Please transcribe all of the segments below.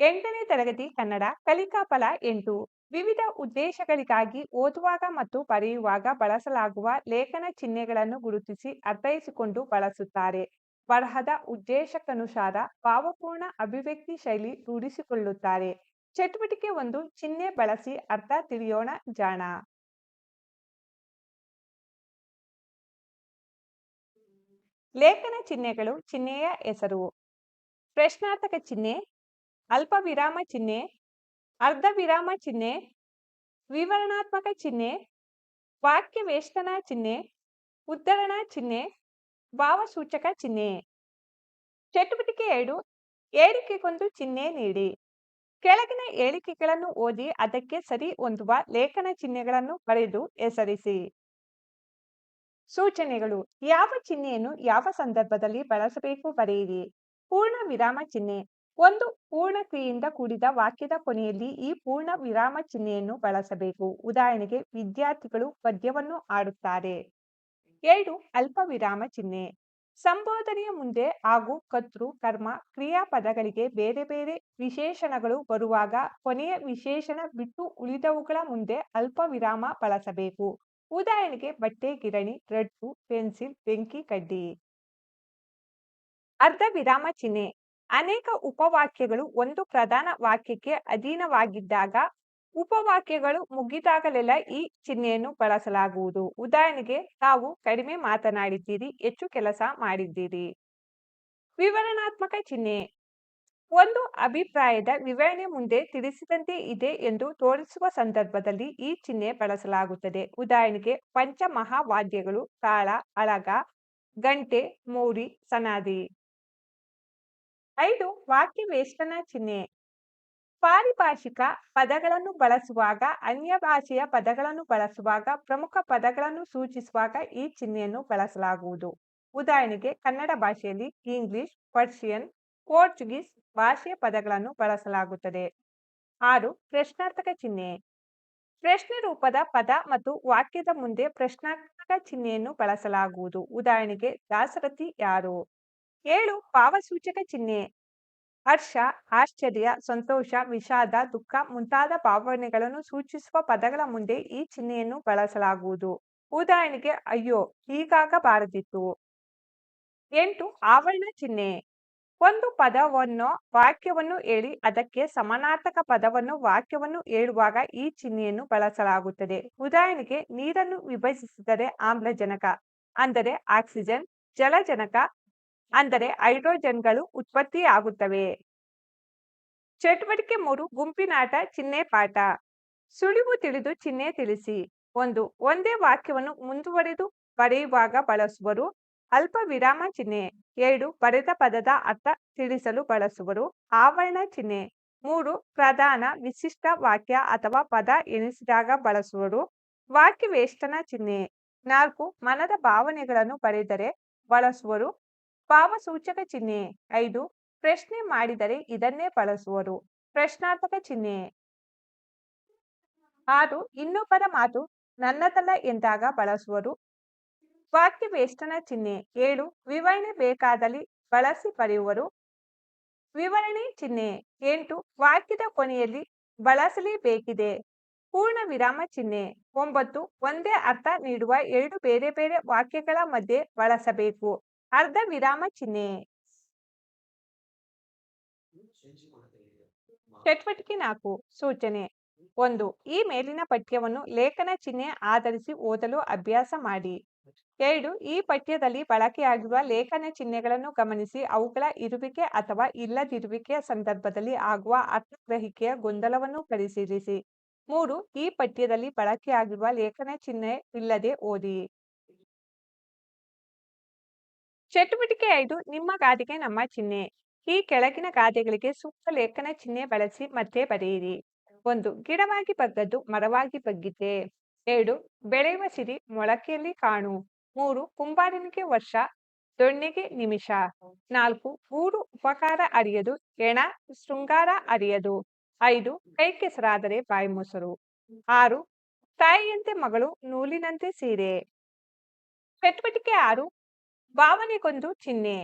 ಎಂಟನೇ ತರಗತಿ ಕನ್ನಡ ಕಲಿಕಾ ಫಲ ಎಂಟು. ವಿವಿಧ ಉದ್ದೇಶಗಳಿಗಾಗಿ ಓದುವಾಗ ಮತ್ತು ಬರೆಯುವಾಗ ಬಳಸಲಾಗುವ ಲೇಖನ ಚಿಹ್ನೆಗಳನ್ನು ಗುರುತಿಸಿ ಅರ್ಥೈಸಿಕೊಂಡು ಬಳಸುತ್ತಾರೆ. ಬರಹದ ಉದ್ದೇಶಕ್ಕನುಸಾರ ಭಾವಪೂರ್ಣ ಅಭಿವ್ಯಕ್ತಿ ಶೈಲಿ ರೂಢಿಸಿಕೊಳ್ಳುತ್ತಾರೆ. ಚಟುವಟಿಕೆ ಒಂದು ಚಿಹ್ನೆ ಬಳಸಿ ಅರ್ಥ ತಿಳಿಯೋಣ, ಜಾಣ. ಲೇಖನ ಚಿಹ್ನೆಗಳು ಚಿಹ್ನೆಯ ಹೆಸರು. ಪ್ರಶ್ನಾರ್ಥಕ ಚಿಹ್ನೆ ಅಲ್ಪ ವಿರಾಮ ಚಿಹ್ನೆ, ಅರ್ಧ ವಿರಾಮ ಚಿಹ್ನೆ, ವಿವರಣಾತ್ಮಕ ಚಿಹ್ನೆ ವಾಕ್ಯ ವೇಷ್ಟನ ಚಿಹ್ನೆ, ಉದ್ಧರಣ ಚಿಹ್ನೆ, ಭಾವಸೂಚಕ ಚಿಹ್ನೆ. ಚಟುವಟಿಕೆ ಎರಡು ಏಳಿಕೆಗೊಂದು ಚಿಹ್ನೆ ನೀಡಿ. ಕೆಳಗಿನ ಹೇಳಿಕೆಗಳನ್ನು ಓದಿ ಅದಕ್ಕೆ ಸರಿ ಹೊಂದುವ ಲೇಖನ ಚಿಹ್ನೆಗಳನ್ನು ಬರೆದು ಹೆಸರಿಸಿ. ಸೂಚನೆಗಳು, ಯಾವ ಚಿಹ್ನೆಯನ್ನು ಯಾವ ಸಂದರ್ಭದಲ್ಲಿ ಬಳಸಬೇಕು ಬರೆಯಿರಿ. ಪೂರ್ಣ ವಿರಾಮ ಚಿಹ್ನೆ ಒಂದು ಪೂರ್ಣ ಕ್ರಿಯೆಯಿಂದ ಕೂಡಿದ ವಾಕ್ಯದ ಕೊನೆಯಲ್ಲಿ ಈ ಪೂರ್ಣ ವಿರಾಮ ಚಿಹ್ನೆಯನ್ನು ಬಳಸಬೇಕು. ಉದಾಹರಣೆಗೆ, ವಿದ್ಯಾರ್ಥಿಗಳು ಪದ್ಯವನ್ನು ಆಡುತ್ತಾರೆ ಎರಡು, ಅಲ್ಪ ವಿರಾಮ ಚಿಹ್ನೆ. ಸಂಬೋಧನೆಯ ಮುಂದೆ ಹಾಗೂ ಕರ್ತೃ, ಕರ್ಮ ಕ್ರಿಯಾಪದಗಳಿಗೆ ಬೇರೆ ಬೇರೆ ವಿಶೇಷಣಗಳು ಬರುವಾಗ ಕೊನೆಯ ವಿಶೇಷಣ ಬಿಟ್ಟು ಉಳಿದವುಗಳ ಮುಂದೆ ಅಲ್ಪ ವಿರಾಮ ಬಳಸಬೇಕು. ಉದಾಹರಣೆಗೆ, ಬಟ್ಟೆ, ಗಿರಣಿ, ರಡ್ಡು, ಪೆನ್ಸಿಲ್, ಬೆಂಕಿ, ಕಡ್ಡಿ. ಅರ್ಧ ವಿರಾಮ ಚಿಹ್ನೆ. ಅನೇಕ ಉಪವಾಕ್ಯಗಳು ಒಂದು ಪ್ರಧಾನ ವಾಕ್ಯಕ್ಕೆ ಅಧೀನವಾಗಿದ್ದಾಗ ಉಪವಾಕ್ಯಗಳು ಮುಗಿದಾಗಲೆಲ್ಲ ಈ ಚಿಹ್ನೆಯನ್ನು ಬಳಸಲಾಗುವುದು. ಉದಾಹರಣೆಗೆ ತಾವು ಕಡಿಮೆ ಮಾತನಾಡಿದ್ದೀರಿ, ಹೆಚ್ಚು ಕೆಲಸ ಮಾಡಿದ್ದೀರಿ. ವಿವರಣಾತ್ಮಕ ಚಿಹ್ನೆ. ಒಂದು ಅಭಿಪ್ರಾಯದ ವಿವರಣೆ ಮುಂದೆ ತಿಳಿಸಿದಂತೆ ಇದೆ ಎಂದು ತೋರಿಸುವ ಸಂದರ್ಭದಲ್ಲಿ ಈ ಚಿಹ್ನೆ ಬಳಸಲಾಗುತ್ತದೆ. ಉದಾಹರಣೆಗೆ, ಪಂಚಮಹಾವಾದ್ಯಗಳು, ತಾಳ, ಅಳಗ, ಗಂಟೆ, ಮೌರಿ ಸನಾದಿ ಐದು ವಾಕ್ಯ ವೇಷ್ಟನ ಚಿಹ್ನೆ. ಪಾರಿಭಾಷಿಕ ಪದಗಳನ್ನು ಬಳಸುವಾಗ, ಅನ್ಯ ಭಾಷೆಯ ಪದಗಳನ್ನು ಬಳಸುವಾಗ, ಪ್ರಮುಖ ಪದಗಳನ್ನು ಸೂಚಿಸುವಾಗ ಈ ಚಿಹ್ನೆಯನ್ನು ಬಳಸಲಾಗುವುದು. ಉದಾಹರಣೆಗೆ, ಕನ್ನಡ ಭಾಷೆಯಲ್ಲಿ ಇಂಗ್ಲಿಷ್, ಪರ್ಷಿಯನ್, ಪೋರ್ಚುಗೀಸ್ ಭಾಷೆಯ ಪದಗಳನ್ನು ಬಳಸಲಾಗುತ್ತದೆ. ಆರು, ಪ್ರಶ್ನಾರ್ಥಕ ಚಿಹ್ನೆ. ಪ್ರಶ್ನೆ ರೂಪದ ಪದ ಮತ್ತು ವಾಕ್ಯದ ಮುಂದೆ ಪ್ರಶ್ನಾರ್ಥಕ ಚಿಹ್ನೆಯನ್ನು ಬಳಸಲಾಗುವುದು. ಉದಾಹರಣೆಗೆ, ದಾಸರಥಿ ಯಾರು? ಏಳು ಪಾವಸೂಚಕ ಚಿಹ್ನೆ. ಹರ್ಷ, ಆಶ್ಚರ್ಯ, ಸಂತೋಷ, ವಿಷಾದ, ದುಃಖ ಮುಂತಾದ ಭಾವನೆಗಳನ್ನು ಸೂಚಿಸುವ ಪದಗಳ ಮುಂದೆ ಈ ಚಿಹ್ನೆಯನ್ನು ಬಳಸಲಾಗುವುದು. ಉದಾಹರಣೆಗೆ, ಅಯ್ಯೋ, ಹೀಗಾಗಬಾರದಿತ್ತು. ಎಂಟು, ಆವರಣ ಚಿಹ್ನೆ. ಒಂದು ಪದವನ್ನು ವಾಕ್ಯವನ್ನು ಹೇಳಿ, ಅದಕ್ಕೆ ಸಮಾನಾರ್ಥಕ ಪದವನ್ನು ವಾಕ್ಯವನ್ನು ಹೇಳುವಾಗ ಈ ಚಿಹ್ನೆಯನ್ನು ಬಳಸಲಾಗುತ್ತದೆ. ಉದಾಹರಣೆಗೆ, ನೀರನ್ನು ವಿಭಜಿಸಿದರೆ ಆಮ್ಲಜನಕ, ಅಂದರೆ ಆಕ್ಸಿಜನ್, ಜಲಜನಕ ಅಂದರೆ ಹೈಡ್ರೋಜನ್ಗಳು ಉತ್ಪತ್ತಿಯಾಗುತ್ತವೆ. ಚಟುವಟಿಕೆ ಮೂರು ಗುಂಪಿನಾಟ ಚಿಹ್ನೆ ಪಾಠ. ಸುಳಿವು ತಿಳಿದು ಚಿಹ್ನೆ ತಿಳಿಸಿ. ಒಂದು, ಒಂದೇ ವಾಕ್ಯವನ್ನು ಮುಂದುವರೆದು ಬರೆಯುವಾಗ ಬಳಸುವರು. ಅಲ್ಪ ವಿರಾಮ ಚಿಹ್ನೆ ಎರಡು, ಬರೆದ ಪದದ ಅರ್ಥ ತಿಳಿಸಲು ಬಳಸುವರು. ಆವರಣ ಚಿಹ್ನೆ ಮೂರು, ಪ್ರಧಾನ, ವಿಶಿಷ್ಟ ವಾಕ್ಯ ಅಥವಾ ಪದ ಎನಿಸಿದಾಗ ಬಳಸುವರು. ವಾಕ್ಯ ವೇಷ್ಟನ ಚಿಹ್ನೆ ನಾಲ್ಕು, ಮನದ ಭಾವನೆಗಳನ್ನು ಬರೆದರೆ ಬಳಸುವರು. ಭಾವಸೂಚಕ ಚಿಹ್ನೆ ಐದು. ಪ್ರಶ್ನೆ ಮಾಡಿದರೆ ಇದನ್ನೇ ಬಳಸುವರು. ಪ್ರಶ್ನಾರ್ಥಕ ಚಿಹ್ನೆ ಆರು. ಇನ್ನೊಬ್ಬರ ಮಾತು ನನ್ನದಲ್ಲ ಎಂದಾಗ ಬಳಸುವರು. ವಾಕ್ಯ ವೇಷ್ಟನ ಚಿಹ್ನೆ ಏಳು. ವಿವರಣೆ ಬೇಕಾದಲ್ಲಿ ಬಳಸಿ ಬರೆಯುವರು. ವಿವರಣೆ ಚಿಹ್ನೆ ಎಂಟು. ವಾಕ್ಯದ ಕೊನೆಯಲ್ಲಿ ಬಳಸಲೇಬೇಕಿದೆ. ಪೂರ್ಣ ವಿರಾಮ ಚಿಹ್ನೆ ಒಂಬತ್ತು. ಒಂದೇ ಅರ್ಥ ನೀಡುವ ಎರಡು ಬೇರೆ ಬೇರೆ ವಾಕ್ಯಗಳ ಮಧ್ಯೆ ಬಳಸಬೇಕು. ಅರ್ಧ ವಿರಾಮ ಚಿಹ್ನೆ ಚಟುವಟಿಕೆ ನಾಲ್ಕು, ಸೂಚನೆ. ಒಂದು, ಈ ಮೇಲಿನ ಪಠ್ಯವನ್ನು ಲೇಖನ ಚಿಹ್ನೆ ಆಧರಿಸಿ ಓದಲು ಅಭ್ಯಾಸ ಮಾಡಿ. ಎರಡು, ಈ ಪಠ್ಯದಲ್ಲಿ ಬಳಕೆಯಾಗಿರುವ ಲೇಖನ ಚಿಹ್ನೆಗಳನ್ನು ಗಮನಿಸಿ ಅವುಗಳ ಇರುವಿಕೆ ಅಥವಾ ಇಲ್ಲದಿರುವಿಕೆಯ ಸಂದರ್ಭದಲ್ಲಿ ಆಗುವ ಅರ್ಥಗ್ರಹಿಕೆಯ ಗೊಂದಲವನ್ನು ಪರಿಶೀಲಿಸಿ. ಮೂರು, ಈ ಪಠ್ಯದಲ್ಲಿ ಬಳಕೆಯಾಗಿರುವ ಲೇಖನ ಚಿಹ್ನೆ ಇಲ್ಲದೆ ಓದಿ. ಚಟುವಟಿಕೆ ಐದು, ನಿಮ್ಮ ಗಾದೆಗೆ ನಮ್ಮ ಚಿಹ್ನೆ. ಈ ಕೆಳಗಿನ ಗಾದೆಗಳಿಗೆ ಸೂಕ್ತ ಲೇಖನ ಚಿಹ್ನೆ ಬಳಸಿ ಮತ್ತೆ ಬರೆಯಿರಿ. ಒಂದು, ಗಿಡವಾಗಿ ಬಗ್ಗದ್ದು ಮರವಾಗಿ ಬಗ್ಗಿದ್ದೆ ಎರಡು, ಬೆಳೆಯುವ ಸಿರಿ ಮೊಳಕೆಯಲ್ಲಿ ಕಾಣು. ಮೂರು, ಕುಂಬಾರನಿಗೆ ವರ್ಷ, ದೊಣ್ಣೆಗೆ ನಿಮಿಷ. ನಾಲ್ಕು ಗೂಡು ಉಪಕಾರ ಅರಿಯದು, ಎಣ, ಶೃಂಗಾರ ಅರಿಯದು. ಐದು ಕೈ ಕೆಸರಾದರೆ ಬಾಯಿ ಮೊಸರು. ಆರು, ತಾಯಿಯಂತೆ ಮಗಳು ನೂಲಿನಂತೆ ಸೀರೆ. ಚಟುವಟಿಕೆ ಆರು ಭಾವನೆಗೊಂದು ಚಿಹ್ನೆ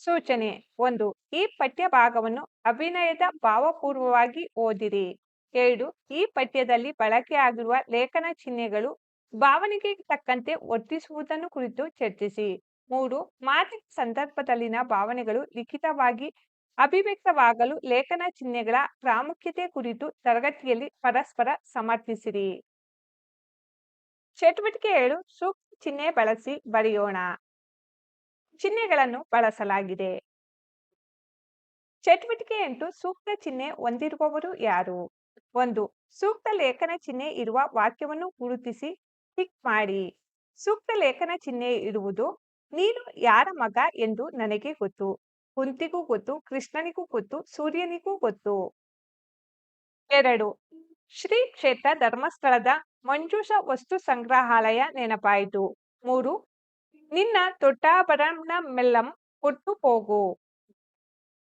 ಸೂಚನೆ ಒಂದು, ಈ ಪಠ್ಯ ಭಾಗವನ್ನು ಅಭಿನಯದ ಭಾವಪೂರ್ವವಾಗಿ ಓದಿರಿ. ಎರಡು, ಈ ಪಠ್ಯದಲ್ಲಿ ಬಳಕೆಯಾಗಿರುವ ಲೇಖನ ಚಿಹ್ನೆಗಳು ಭಾವನೆಗೆ ತಕ್ಕಂತೆ ವರ್ತಿಸುವುದನ್ನು ಕುರಿತು ಚರ್ಚಿಸಿ. ಮೂರು, ಮಾತಿನ ಸಂದರ್ಭದಲ್ಲಿನ ಭಾವನೆಗಳು ಲಿಖಿತವಾಗಿ ಅಭಿವ್ಯಕ್ತವಾಗಲು ಲೇಖನ ಚಿಹ್ನೆಗಳ ಪ್ರಾಮುಖ್ಯತೆ ಕುರಿತು ತರಗತಿಯಲ್ಲಿ ಪರಸ್ಪರ ಸಮರ್ಥಿಸಿರಿ. ಚಟುವಟಿಕೆ ಏಳು ಸೂಕ್ತ ಚಿಹ್ನೆ ಬಳಸಿ ಬರೆಯೋಣ. ಚಿಹ್ನೆಗಳನ್ನು ಬಳಸಲಾಗಿದೆ. ಚಟುವಟಿಕೆ ಎಂಟು ಸೂಕ್ತ ಚಿಹ್ನೆ ಹೊಂದಿರುವವರು ಯಾರು? ಒಂದು, ಸೂಕ್ತ ಲೇಖನ ಚಿಹ್ನೆ ಇರುವ ವಾಕ್ಯವನ್ನು ಗುರುತಿಸಿ ಟಿಕ್ ಮಾಡಿ. ಸೂಕ್ತ ಲೇಖನ ಚಿಹ್ನೆ ಇರುವುದು ನೀನು ಯಾರ ಮಗ ಎಂದು ನನಗೆ ಗೊತ್ತು. ಕುಂತಿಗೂ ಗೊತ್ತು, ಕೃಷ್ಣನಿಗೂ ಗೊತ್ತು, ಸೂರ್ಯನಿಗೂ ಗೊತ್ತು. ಎರಡು ಶ್ರೀ ಕ್ಷೇತ್ರ ಧರ್ಮಸ್ಥಳದ ಮಂಜೂಷ ವಸ್ತು ಸಂಗ್ರಹಾಲಯ ನೆನಪಾಯಿತು. ಮೂರು, ನಿನ್ನ ತೊಟ್ಟಾಭರಣ ಮೆಲ್ಲಂ ಕೊಟ್ಟು ಹೋಗು.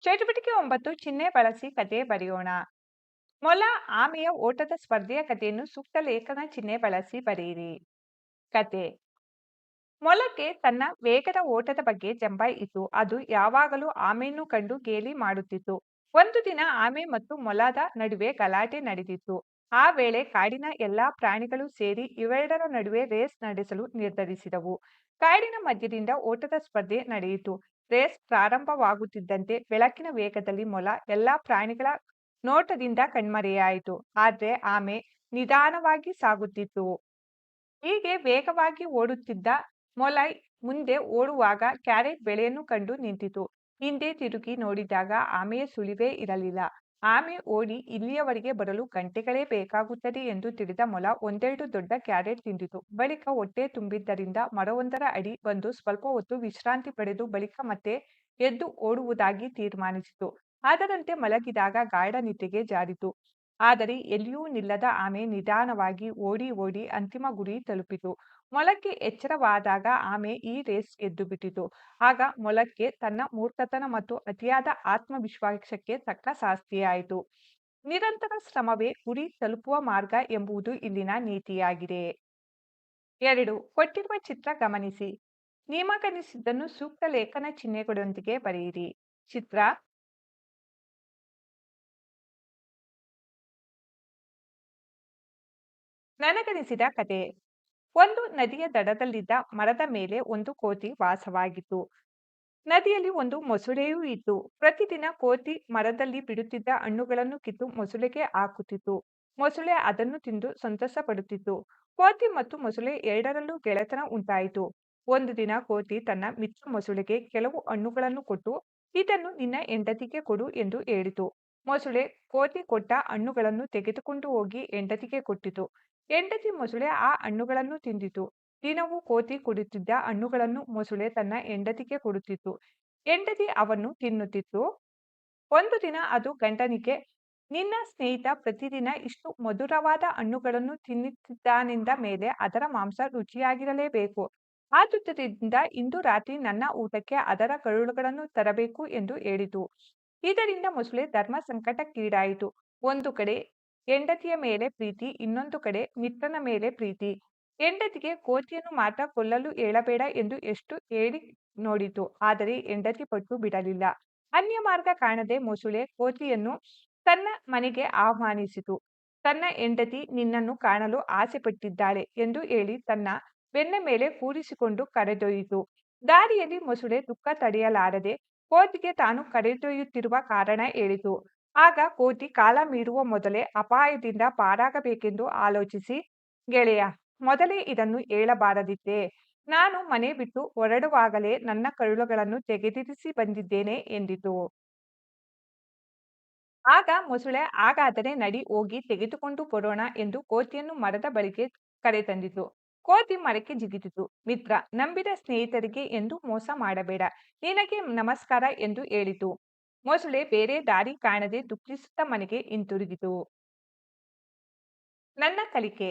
ಚಟುವಟಿಕೆ ಒಂಬತ್ತು, ಚಿಹ್ನೆ ಬಳಸಿ ಕತೆ ಬರೆಯೋಣ. ಮೊಲ ಆಮೆಯ ಓಟದ ಸ್ಪರ್ಧೆಯ ಕಥೆಯನ್ನು ಸೂಕ್ತ ಲೇಖನ ಚಿಹ್ನೆ ಬಳಸಿ ಬರೆಯಿರಿ. ಕತೆ ಮೊಲಕ್ಕೆ ತನ್ನ ವೇಗದ ಓಟದ ಬಗ್ಗೆ ಜಂಬ ಇತ್ತು. ಅದು ಯಾವಾಗಲೂ ಆಮೆಯನ್ನು ಕಂಡು ಗೇಲಿ ಮಾಡುತ್ತಿತ್ತು. ಒಂದು ದಿನ ಆಮೆ ಮತ್ತು ಮೊಲದ ನಡುವೆ ಗಲಾಟೆ ನಡೆದಿತ್ತು. ಆ ವೇಳೆ ಕಾಡಿನ ಎಲ್ಲಾ ಪ್ರಾಣಿಗಳು ಸೇರಿ ಇವೆರಡರ ನಡುವೆ ರೇಸ್ ನಡೆಸಲು ನಿರ್ಧರಿಸಿದವು. ಕಾಡಿನ ಮಧ್ಯದಿಂದ ಓಟದ ಸ್ಪರ್ಧೆ ನಡೆಯಿತು. ರೇಸ್ ಪ್ರಾರಂಭವಾಗುತ್ತಿದ್ದಂತೆ ಬೆಳಕಿನ ವೇಗದಲ್ಲಿ ಮೊಲ ಎಲ್ಲಾ ಪ್ರಾಣಿಗಳ ನೋಟದಿಂದ ಕಣ್ಮರೆಯಾಯಿತು. ಆದ್ರೆ ಆಮೆ ನಿಧಾನವಾಗಿ ಸಾಗುತ್ತಿತ್ತು. ಹೀಗೆ ವೇಗವಾಗಿ ಓಡುತ್ತಿದ್ದ ಮೊಲ ಮುಂದೆ ಓಡುವಾಗ ಕ್ಯಾರೆಟ್ ಬೆಳೆಯನ್ನು ಕಂಡು ನಿಂತಿತು. ಹಿಂದೆ ತಿರುಗಿ ನೋಡಿದಾಗ ಆಮೆಯ ಸುಳಿವೇ ಇರಲಿಲ್ಲ. ಆಮೆ ಓಡಿ ಇಲ್ಲಿಯವರೆಗೆ ಬರಲು ಗಂಟೆಗಳೇ ಬೇಕಾಗುತ್ತದೆ ಎಂದು ತಿಳಿದ ಮೊಲ ಒಂದೆರಡು ದೊಡ್ಡ ಕ್ಯಾರೆಟ್ ತಿಂದಿತು. ಬಳಿಕ ಹೊಟ್ಟೆ ತುಂಬಿದ್ದರಿಂದ ಮರವೊಂದರ ಅಡಿ ಬಂದು ಸ್ವಲ್ಪ ಹೊತ್ತು ವಿಶ್ರಾಂತಿ ಪಡೆದು ಬಳಿಕ ಮತ್ತೆ ಎದ್ದು ಓಡುವುದಾಗಿ ತೀರ್ಮಾನಿಸಿತು. ಅದರಂತೆ ಮಲಗಿದಾಗ ಗಾಢ ನಿದ್ದೆಗೆ ಜಾರಿತು. ಆದರೆ ಎಲ್ಲಿಯೂ ನಿಲ್ಲದ ಆಮೆ ನಿಧಾನವಾಗಿ ಓಡಿ ಓಡಿ ಅಂತಿಮ ಗುರಿ ತಲುಪಿತು. ಮೊಲಕ್ಕೆ ಎಚ್ಚರವಾದಾಗ ಆಮೆ ಈ ರೇಸ್ ಗೆದ್ದು ಬಿಟ್ಟಿತು ಆಗ ಮೊಲಕ್ಕೆ ತನ್ನ ಮೂರ್ಖತನ ಮತ್ತು ಅತಿಯಾದ ಆತ್ಮವಿಶ್ವಾಸಕ್ಕೆ ತಕ್ಕ ಶಾಸ್ತಿಯಾಯಿತು ನಿರಂತರ ಶ್ರಮವೇ ಗುರಿ ತಲುಪುವ ಮಾರ್ಗ ಎಂಬುದು ಇಲ್ಲಿನ ನೀತಿಯಾಗಿದೆ. ಎರಡು, ಕೊಟ್ಟಿರುವ ಚಿತ್ರ ಗಮನಿಸಿ. ನಿಮಗನಿಸಿದ್ದನ್ನು ಸೂಕ್ತ ಲೇಖನ ಚಿಹ್ನೆಗಳೊಂದಿಗೆ ಬರೆಯಿರಿ. ಚಿತ್ರ ನನಗನಿಸಿದ ಕತೆ. ಒಂದು ನದಿಯ ದಡದಲ್ಲಿದ್ದ ಮರದ ಮೇಲೆ ಒಂದು ಕೋತಿ ವಾಸವಾಗಿತ್ತು. ನದಿಯಲ್ಲಿ ಒಂದು ಮೊಸಳೆಯೂ ಇತ್ತು. ಪ್ರತಿದಿನ ಕೋತಿ ಮರದಲ್ಲಿ ಬಿಡುತ್ತಿದ್ದ ಹಣ್ಣುಗಳನ್ನು ಕಿತ್ತು ಮೊಸಳೆಗೆ ಹಾಕುತ್ತಿತ್ತು. ಮೊಸಳೆ ಅದನ್ನು ತಿಂದು ಸಂತಸ ಪಡುತ್ತಿತ್ತು ಕೋತಿ ಮತ್ತು ಮೊಸಳೆ ಎರಡರಲ್ಲೂ ಗೆಳೆತನ ಉಂಟಾಯಿತು. ಒಂದು ದಿನ ಕೋತಿ ತನ್ನ ಮಿತ್ರ ಮೊಸಳೆಗೆ ಕೆಲವು ಹಣ್ಣುಗಳನ್ನು ಕೊಟ್ಟು, ಇದನ್ನು ನಿನ್ನ ಹೆಂಡತಿಗೆ ಕೊಡು ಎಂದು ಹೇಳಿತು. ಮೊಸಳೆ ಕೋತಿ ಕೊಟ್ಟ ಹಣ್ಣುಗಳನ್ನು ತೆಗೆದುಕೊಂಡು ಹೋಗಿ ಹೆಂಡತಿಗೆ ಕೊಟ್ಟಿತು. ಹೆಂಡತಿ ಮೊಸಳೆ ಆ ಹಣ್ಣುಗಳನ್ನು ತಿಂದಿತು. ದಿನವೂ ಕೋತಿ ಕುಡಿತಿದ್ದ ಹಣ್ಣುಗಳನ್ನು ಮೊಸಳೆ ತನ್ನ ಹೆಂಡತಿಗೆ ಕೊಡುತ್ತಿತ್ತು. ಹೆಂಡತಿ ಅವನ್ನು ತಿನ್ನುತ್ತಿತ್ತು. ಒಂದು ದಿನ ಅದು ಗಂಡನಿಗೆ, ನಿನ್ನ ಸ್ನೇಹಿತ ಪ್ರತಿದಿನ ಇಷ್ಟು ಮಧುರವಾದ ಹಣ್ಣುಗಳನ್ನು ತಿನ್ನುತ್ತಿದ್ದಾನೆಂದ ಮೇಲೆ ಅದರ ಮಾಂಸ ರುಚಿಯಾಗಿರಲೇಬೇಕು. ಆದುದರಿಂದ ಇಂದು ರಾತ್ರಿ ನನ್ನ ಊಟಕ್ಕೆ ಅದರ ಕರುಳುಗಳನ್ನು ತರಬೇಕು ಎಂದು ಹೇಳಿತು. ಇದರಿಂದ ಮೊಸಳೆ ಧರ್ಮ ಸಂಕಟಕ್ಕೀಡಾಯಿತು. ಒಂದು ಕಡೆ ಹೆಂಡತಿಯ ಮೇಲೆ ಪ್ರೀತಿ, ಇನ್ನೊಂದು ಕಡೆ ಮಿತ್ರನ ಮೇಲೆ ಪ್ರೀತಿ. ಹೆಂಡತಿಗೆ ಕೋತಿಯನ್ನು ಮಾತ್ರ ಕೊಲ್ಲಲು ಹೇಳಬೇಡ ಎಂದು ಎಷ್ಟು ಹೇಳಿ ನೋಡಿತು. ಆದರೆ ಹೆಂಡತಿ ಪಟ್ಟು ಬಿಡಲಿಲ್ಲ. ಅನ್ಯ ಮಾರ್ಗ ಕಾಣದೆ ಮೊಸುಳೆ ಕೋತಿಯನ್ನು ತನ್ನ ಮನೆಗೆ ಆಹ್ವಾನಿಸಿತು. ತನ್ನ ಹೆಂಡತಿ ನಿನ್ನನ್ನು ಕಾಣಲು ಆಸೆ ಪಟ್ಟಿದ್ದಾಳೆ ಎಂದು ಹೇಳಿ ತನ್ನ ಬೆನ್ನ ಮೇಲೆ ಕೂರಿಸಿಕೊಂಡು ಕರೆದೊಯ್ಯಿತು. ದಾರಿಯಲ್ಲಿ ಮೊಸುಳೆ ದುಃಖ ತಡೆಯಲಾರದೆ ಕೋತಿಗೆ ತಾನು ಕರೆದೊಯ್ಯುತ್ತಿರುವ ಕಾರಣ ಹೇಳಿತು. ಆಗ ಕೋತಿ ಕಾಲ ಮೀರುವ ಮೊದಲೇ ಅಪಾಯದಿಂದ ಪಾರಾಗಬೇಕೆಂದು ಆಲೋಚಿಸಿ, ಗೆಳೆಯ, ಮೊದಲೇ ಇದನ್ನು ಹೇಳಬಾರದಿದ್ದೆ. ನಾನು ಮನೆ ಬಿಟ್ಟು ಹೊರಡುವಾಗಲೇ ನನ್ನ ಕರುಳುಗಳನ್ನು ತೆಗೆದಿರಿಸಿ ಬಂದಿದ್ದೇನೆ ಎಂದಿತು. ಆಗ ಮೊಸಳೆ, ಹಾಗಾದರೆ ನಡಿ ಹೋಗಿ ತೆಗೆದುಕೊಂಡು ಬರೋಣ ಎಂದು ಕೋತಿಯನ್ನು ಮರದ ಬಳಿಗೆ ಕರೆತಂದಿತು ಕೋತಿ ಮರಕ್ಕೆ ಜಿಗಿದಿತು. ಮಿತ್ರ, ನಂಬಿದ ಸ್ನೇಹಿತರಿಗೆ ಎಂದು ಮೋಸ ಮಾಡಬೇಡ. ನಿನಗೆ ನಮಸ್ಕಾರ ಎಂದು ಹೇಳಿತು. ಮೊಸಳೆ ಬೇರೆ ದಾರಿ ಕಾಣದೆ ದುಃಖಿಸುತ್ತಾ ಮನೆಗೆ ಹಿಂತಿರುಗಿತು. ನನ್ನ ಕಲಿಕೆ